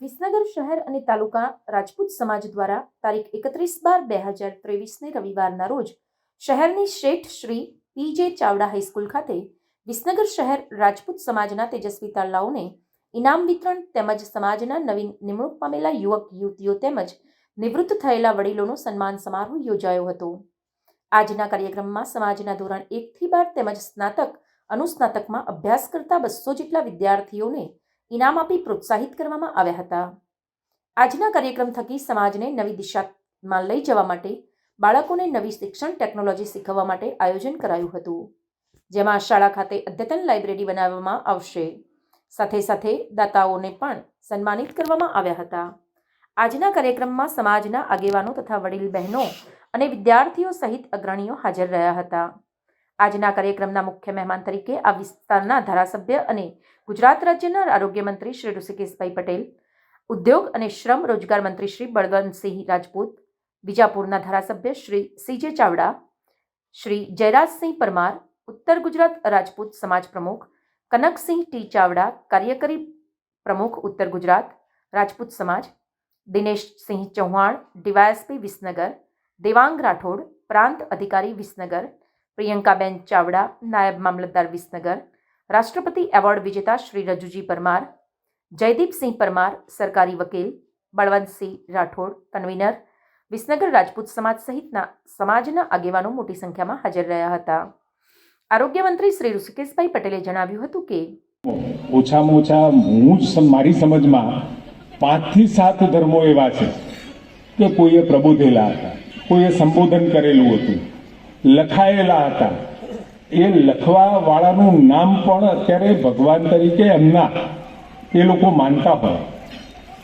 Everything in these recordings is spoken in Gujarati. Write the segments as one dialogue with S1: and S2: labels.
S1: વિસનગર શહેર અને તાલુકા રાજપૂત સમાજ દ્વારા તારીખ એકત્રીસ બાર બે હજાર ત્રેવીસને રવિવારના રોજ શહેરની શેઠ શ્રી પી જે ચાવડા હાઈસ્કૂલ ખાતે વિસનગર શહેર રાજપૂત સમાજના તેજસ્વી તાલાઓને ઇનામ વિતરણ તેમજ સમાજના નવીન નિમણૂક પામેલા યુવક, યુવતીઓ તેમજ નિવૃત્ત થયેલા વડીલોનો સન્માન સમારોહ યોજાયો હતો. આજના કાર્યક્રમમાં સમાજના ધોરણ એકથી બાર તેમજ સ્નાતક અનુસ્નાતકમાં અભ્યાસ કરતા બસો જેટલા વિદ્યાર્થીઓને ઇનામ આપી પ્રોત્સાહિત કરવામાં આવ્યા હતા. આજના કાર્યક્રમ થકી સમાજને નવી દિશામાં લઈ જવા માટે બાળકોને નવી શિક્ષણ ટેકનોલોજી શીખવવા માટે આયોજન કરાયું હતું. જેમાં શાળા ખાતે અદ્યતન લાઇબ્રેરી બનાવવામાં આવશે. સાથે સાથે દાતાઓને પણ સન્માનિત કરવામાં આવ્યા હતા. આજના કાર્યક્રમમાં સમાજના આગેવાનો તથા વડીલ બહેનો અને વિદ્યાર્થીઓ સહિત અગ્રણીઓ હાજર રહ્યા હતા. આજના કાર્યક્રમના મુખ્ય મહેમાન તરીકે આ વિસ્તારના ધારાસભ્ય અને ગુજરાત રાજ્યના આરોગ્ય મંત્રી શ્રી ઋષિકેશભાઈ પટેલ, ઉદ્યોગ અને શ્રમ રોજગાર મંત્રી શ્રી બળવંતસિંહ રાજપૂત, બીજાપુરના ધારાસભ્ય શ્રી સીજે ચાવડા, શ્રી જયરાજસિંહ પરમાર, ઉત્તર ગુજરાત રાજપૂત સમાજ પ્રમુખ કનકસિંહ ટી ચાવડા, કાર્યકરી પ્રમુખ ઉત્તર ગુજરાત રાજપૂત સમાજ, દિનેશસિંહ ચૌહાણ, ડીવાયએસપી વિસનગર, દેવાંગ રાઠોડ, પ્રાંત અધિકારી વિસનગર પ્રિયંકાબેન ચાવડા, નાયબ મામલતદાર વિસનગર, રાષ્ટ્રપતિ એવોર્ડ વિજેતા શ્રી રજુજી પરમાર જયદીપસિંહ પરમાર, સરકારી વકીલ, બળવંતસિંહ રાઠોડ, કન્વીનર, વિસનગર રાજપૂત સમાજ સહિતના સમાજના આગેવાનો મોટી સંખ્યામાં હાજર રહ્યા હતા. આરોગ્ય મંત્રી શ્રી ઋષિકેશભાઈ પટેલે જણાવ્યું હતું કે,
S2: ઓછામાં ઓછા હું મારી સમજમાં પાંચથી સાત ધર્મો એવા છે કે કોઈએ પ્રબોધેલા હતા, કોઈએ સંબોધન કરેલું હતું. લખાયેલા હતા. એ લખવા વાળાનું નામ પણ અત્યારે ભગવાન તરીકે એમના એ લોકો માનતા હોય.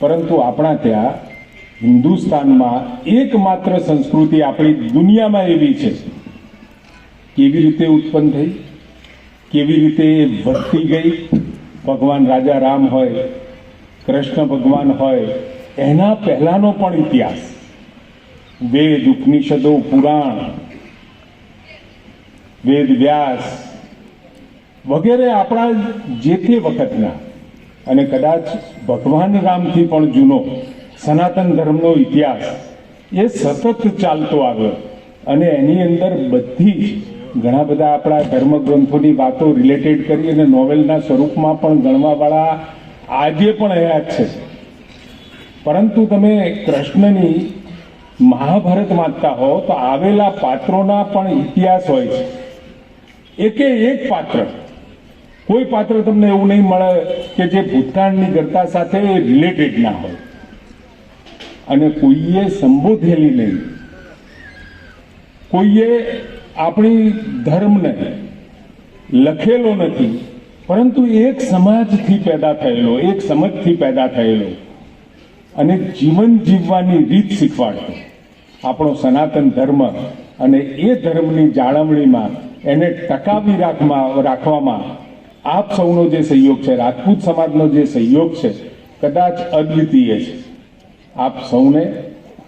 S2: પરંતુ આપણા ત્યાં હિન્દુસ્તાનમાં એકમાત્ર સંસ્કૃતિ આપણી દુનિયામાં એવી છે. કેવી રીતે ઉત્પન્ન થઈ? કેવી રીતે વધતી ગઈ? ભગવાન રાજા રામ હોય, કૃષ્ણ ભગવાન હોય, એના પહેલાંનો પણ ઇતિહાસ. વેદ, ઉપનિષદો, પુરાણ વેદ વ્યાસ વગેરે આપણા જે તે વખતના. અને કદાચ ભગવાન રામથી પણ જૂનો સનાતન ધર્મનો ઇતિહાસ એ સતત ચાલતો આવ્યો. અને એની અંદર બધી જ ઘણા બધા આપણા ધર્મગ્રંથોની વાતો રિલેટેડ કરી અને નોવેલના સ્વરૂપમાં પણ ગણવાવાળા આજે પણ હયાત છે. પરંતુ તમે કૃષ્ણની મહાભારત વાંચતા હો તો આવેલા પાત્રોના પણ ઇતિહાસ હોય છે. એકે એક પાત્ર. કોઈ પાત્ર તમને એવું નહીં મળે કે જે ભૂતકાળની ગરતા સાથે રિલેટેડ ના હોય. અને કોઈએ સંબોધેલી નહીં. કોઈએ આપણી ધર્મને લખેલો નથી, પરંતુ એક સમાજથી પેદા થયેલો, એક સમજથી પેદા થયેલો અને જીવન જીવવાની રીત શીખવાડતો. આપણો સનાતન ધર્મ અને એ ધર્મની જાળવણીમાં એને ટકાવી રાખમાં રાખવામાં આપ સૌનો જે સહયોગ છે, રાજપૂત સમાજનો જે સહયોગ છે, કદાચ અદ્વિતીય છે. આપ સૌને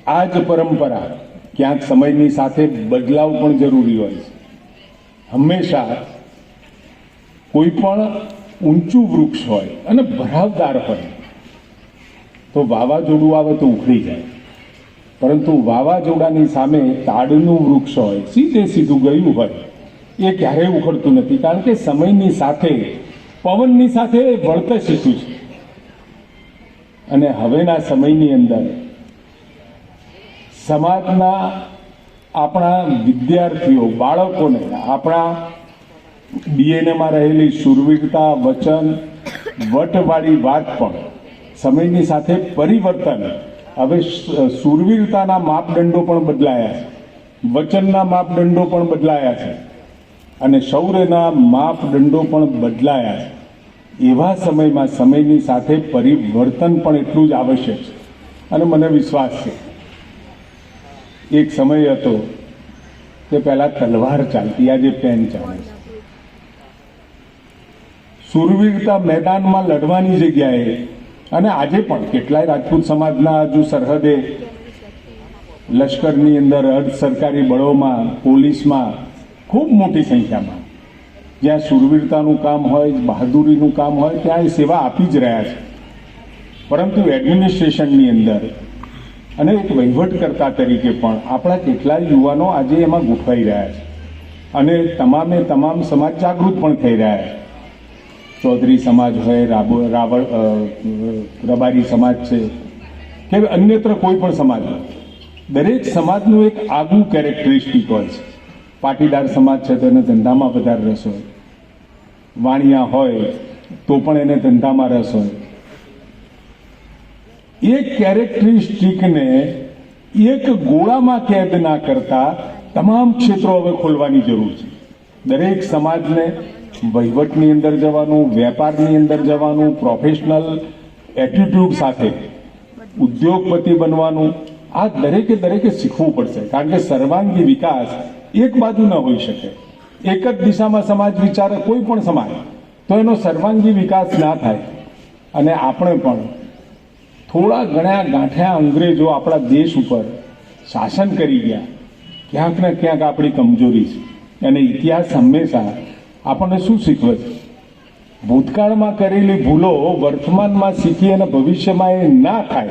S2: આ જ પરંપરા ક્યાંક સમયની સાથે બદલાવ પણ જરૂરી હોય છે. હંમેશા કોઈ પણ ઊંચું વૃક્ષ હોય અને ભરાવદાર હોય, તો વાવાઝોડું આવે તો ઉખડી જાય. પરંતુ વાવાઝોડાની સામે તાડનું વૃક્ષ હોય, સીધે સીધું ગયું હોય એ ક્યારેય ઉખડતું નથી, કારણ કે સમયની સાથે પવનની સાથે એ વળતે શીખ્યું છે. અને હવેના સમયની અંદર સમાજના આપણા વિદ્યાર્થીઓ, બાળકોને આપણા ડીએનએમાં રહેલી શુરવીરતા વચન, વટવાળી વાત પણ સમયની સાથે પરિવર્તન. હવે સુરવીરતાના માપદંડો પણ બદલાયા છે. વચનના માપદંડો પણ બદલાયા છે. અને શૌર્યના માપદંડો પણ બદલાયા છે. એવા સમયમાં સમયની સાથે પરિવર્તન પણ એટલું જ આવશ્યક છે. અને મને વિશ્વાસ છે. એક સમય હતો કે પહેલા તલવાર ચાલતી, આજે પેન ચાલે છે. સુરવીરતા મેદાનમાં લડવાની જગ્યાએ, અને આજે પણ કેટલાય રાજપૂત સમાજના હજુ સરહદે, લશ્કરની અંદર અર્ધ સરકારી બળોમાં, પોલીસમાં ખૂબ મોટી સંખ્યામાં. જ્યાં સુરવીરતાનું કામ હોય, બહાદુરીનું કામ હોય, ત્યાં એ સેવા આપી જ રહ્યા છે. પરંતુ એડમિનિસ્ટ્રેશનની અંદર અને એક વહીવટકર્તા તરીકે પણ આપણા કેટલાય યુવાનો આજે એમાં ગોઠવાઈ રહ્યા છે. અને તમામે તમામ સમાજ જાગૃત પણ થઈ રહ્યા છે. ચૌધરી સમાજ હોય, રાબો, રાવળ રબારી સમાજ છે કે અન્યત્ર કોઈ પણ સમાજ દરેક સમાજનું એક આગવું કેરેક્ટરિસ્ટિક હોય છે. પાટીદાર સમાજ છે તો એને ધંધામાં વધારે રસ હોય. વાણિયા હોય તો પણ એને ધંધામાં રસ હોય. એ કેરેક્ટરિસ્ટિકને એક ગોળામાં કેદ ના કરતા તમામ ક્ષેત્રો હવે ખોલવાની જરૂર છે. દરેક સમાજને વહીવટની અંદર જવાનું, વેપારની અંદર જવાનું પ્રોફેશનલ એટીટ્યુડ સાથે ઉદ્યોગપતિ બનવાનું, આ દરેકે દરેકે શીખવું પડશે. કારણ કે સર્વાંગી વિકાસ એક બાજુ ન હોઈ શકે. એક જ દિશામાં સમાજ વિચારે કોઈ પણ સમાજ, તો એનો સર્વાંગી વિકાસ ના થાય. અને આપણે પણ થોડા ઘણા ગાંઠ્યા અંગ્રેજો આપણા દેશ ઉપર શાસન કરી ગયા. ક્યાંક ને ક્યાંક આપણી કમજોરી છે. અને ઇતિહાસ હંમેશા આપણને શું શીખવે છે? ભૂતકાળમાં કરેલી ભૂલો વર્તમાનમાં શીખી અને ભવિષ્યમાં એ ના થાય,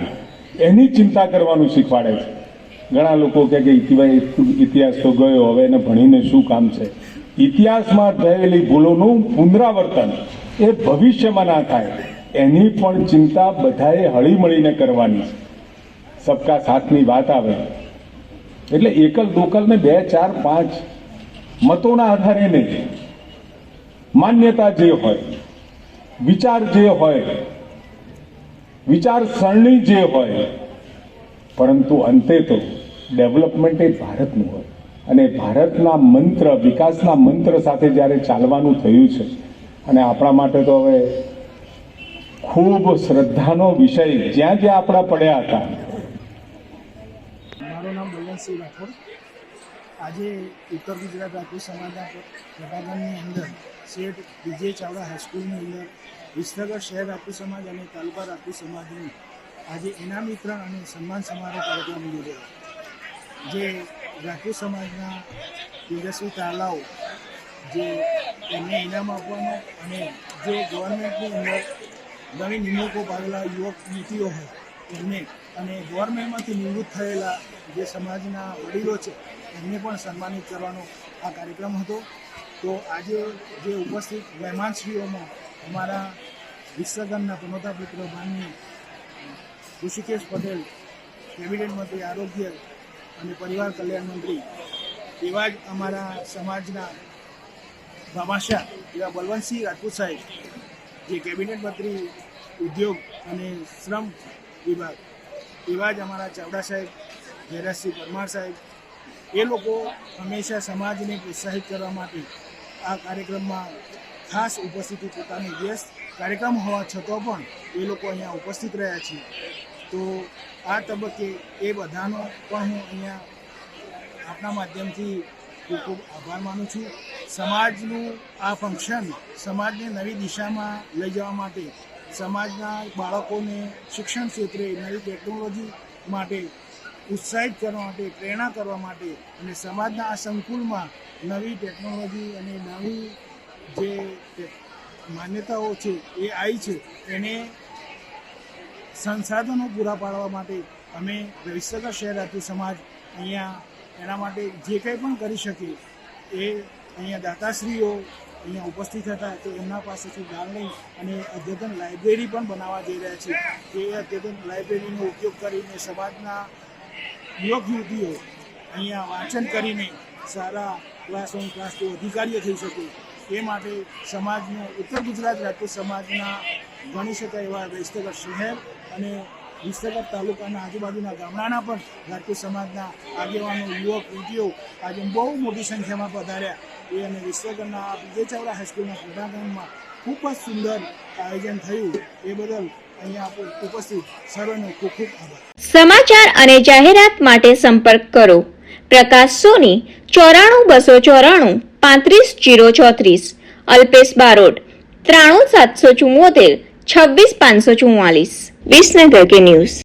S2: એની ચિંતા કરવાનું શીખવાડે છે. ઘણા લોકો કહે કે ઇતિહાસ તો ગયો, હવે એને ભણીને શું કામ છે? ઇતિહાસમાં થયેલી ભૂલોનું પુનરાવર્તન એ ભવિષ્યમાં ના થાય. એની પણ ચિંતા બધાએ હળીમળીને કરવાની. છે સબકા સાથની વાત આવે. એટલે એકલ દોકલ ને બે, ચાર, પાંચ મતોના આધારે નહીં. માન્યતા જે હોય, વિચાર જે હોય, વિચારસરણી જે હોય પરંતુ અંતે તો ડેવલપમેન્ટ એ ભારતનું હોય. અને ભારતના મંત્ર, વિકાસના મંત્ર સાથે જ્યારે ચાલવાનું થયું છે, અને આપણા માટે તો હવે ખૂબ શ્રદ્ધાનો વિષય જ્યાં જ્યાં આપણા પડ્યા હતા.
S3: મારું નામ બલવંતસિંહ રાઠોડ. આજે ઉત્તર ગુજરાત રાજપૂત સમાજના પ્રભાગણની અંદર. શેઠ વિજય ચાવડા હાઈસ્કૂલની અંદર. વિસનગર શહેર રાજપૂત સમાજ અને તાલુકા રાજપૂત સમાજનું. આજે ઇનામ વિતરણ અને સન્માન સમારોહ કાર્યક્રમ યોજાયો જે રાજપૂત સમાજના તેજસ્વી તાલાઓ જે એમને ઇનામ આપવાનો અને જે ગવર્મેન્ટની અંદર નવી નિમણૂકો પાડેલા યુવક નીતિઓ હોય, એમને અને ગવર્મેન્ટમાંથી નિવૃત્ત થયેલા જે સમાજના વડીલો છે, એમને પણ સન્માનિત કરવાનો આ કાર્યક્રમ હતો. તો આજે જે ઉપસ્થિત મહેમાનશ્રીઓમાં અમારા વિશ્વગનના પ્રમોતા પુત્ર માનની ઋષિકેશ પટેલ, કેબિનેટ મંત્રી, આરોગ્ય અને પરિવાર કલ્યાણ મંત્રી એવા જ અમારા સમાજના ભામાશા એવા બલવંતસિંહ રાજપૂત સાહેબ, જે કેબિનેટ મંત્રી, ઉદ્યોગ અને શ્રમ વિભાગ એવા જ અમારા ચાવડા સાહેબ, જયરાજસિંહ પરમાર સાહેબ, એ લોકો હંમેશા સમાજને પ્રોત્સાહિત કરવા માટે આ કાર્યક્રમમાં ખાસ ઉપસ્થિતિ પોતાની વ્યસ્ત કાર્યક્રમ હોવા છતાં પણ એ લોકો અહીંયા ઉપસ્થિત રહ્યા છે. તો આ તબક્કે એ બધાનો પણ હું અહીંયા આપણા માધ્યમથી ખૂબ ખૂબ આભાર માનું છું. સમાજનું આ ફંક્શન સમાજને નવી દિશામાં લઈ જવા માટે, સમાજના બાળકોને શિક્ષણ ક્ષેત્રે નવી ટેકનોલોજી માટે ઉત્સાહિત કરવા માટે, પ્રેરણા કરવા માટે અને સમાજના આ સંકુલમાં નવી ટેકનોલોજી અને નવી જે માન્યતાઓ છે એ આવી છે, એને સંસાધનો પૂરા પાડવા માટે અમે વિસનગર શહેર સમાજ અહીંયા એના માટે જે કંઈ પણ કરી શકીએ, એ અહીંયા દાતાશ્રીઓ અહીંયા ઉપસ્થિત હતા તો એમના પાસેથી દાન લઈ અને અદ્યતન લાઇબ્રેરી પણ બનાવવા જઈ રહ્યા છે. એ અદ્યતન લાઇબ્રેરીનો ઉપયોગ કરીને સમાજના યુવક યુવતીઓ અહીંયા વાંચન કરીને સારા ક્લાસ વન ક્લાસ ટુ અધિકારીઓ થઈ શકે. એ માટે સમાજનો, ઉત્તર ગુજરાત રાજપૂત સમાજના ગણી શકાય એવા વિસનગર શહેર અને વિસનગર તાલુકાના આજુબાજુના ગામડાના પણ રાજપૂત સમાજના આગેવાનો, યુવક, યુવતીઓ આજે બહુ મોટી સંખ્યામાં પધાર્યા. એ અને વિસનગરના વિજય ચાવડા હાઈસ્કૂલના ક્રીડાંગણમાં ખૂબ જ સુંદર આયોજન થયું. એ બદલ અહીંયા ઉપસ્થિત સર્વનો ખૂબ ખૂબ આભાર.
S4: સમાચાર અને જાહેરાત માટે સંપર્ક કરો. પ્રકાશ સોની, ચોરાણું બસો ચોરાણું, પાંત્રીસ જીરો ચોત્રીસ. અલ્પેશ બારોટ, ત્રાણું સાતસો ચુમ્મોતેર છવ્વીસ પાંચસો ચુમ્માલીસ વિસનગર કે ન્યૂઝ